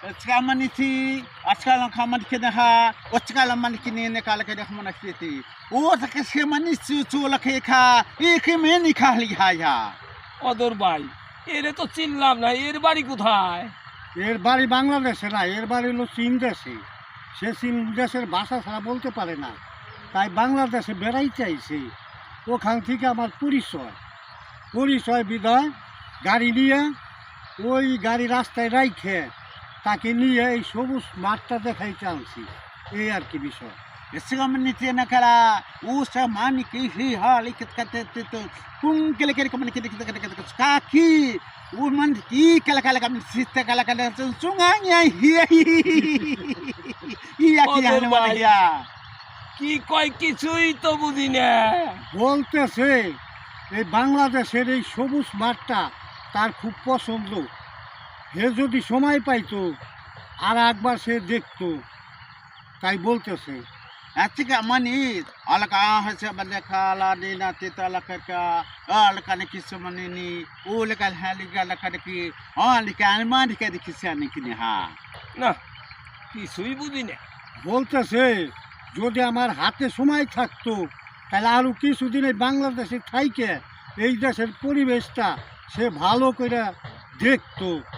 Skamaniti, Askalan Kamakinaha, Otskalan Manikini, Kalaka Manakiti. O the Kasimanisu to Lakeka, Ikimini Kalihaya. অদর ভাই এরে তো চিনলাম না এর বাড়ি কোথায় এর বাড়ি বাংলাদেশে না এর বাড়ি হলো চীন দেশে সে চীন দেশের ভাষা ছাড়া বলতে পারে না তাই বাংলাদেশে বেড়াইতে আইছে ওখান থেকে আমার পরিচয় পরিচয় বিদায় গাড়ি নিয়ে ওই গাড়ি রাস্তায় রাইখে তাকে নিয়ে এই সবুজ মাঠটা দেখাই আনছি এই আর কি বিষয় বলতেছে এই বাংলাদেশের এই সবুজ মাঠটা তার খুব পছন্দ সে যদি সময় পাইতো আর একবার সে দেখত তাই বলতেছে। হ্যাঁ ঠিক মানে আলকা হয়েছে মানে লেখা আলা নেই না তেতা লেখা আলকা নাকি সে মানে নি ও লেখা হ্যাঁ লিখা লেখা নাকি হ্যাঁ লিখা আমি মা লিখা দেখি সে নাকি নি হ্যাঁ। না কিছুই বুঝি না। বলতেছে যদি আমার হাতে সময় থাকতো তাহলে আরও কিছুদিন এই বাংলাদেশের ঠাইকে এই দেশের পরিবেশটা সে ভালো করে দেখতো।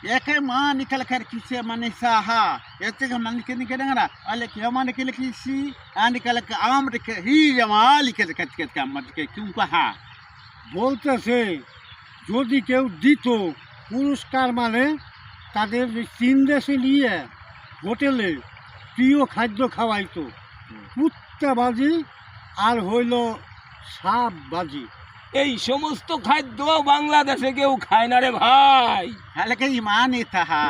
Ke ngara, ale ke mani ke le kisi, ani kala ka am de ke hi ya mali ke ke ke ka mani ke kyun ka ha. বলতেছে যদি কেউ দিত পুরস্কার মানে তাদের যে চীন দেশে নিয়ে হোটেলে প্রিয় খাদ্য খাওয়াইতো কুত্তা বাজি আর হইল সাপ বাজি এই সমস্ত খাদ্য বাংলাদেশে কেউ খায় না রে ভাই তাহা imani ta ha.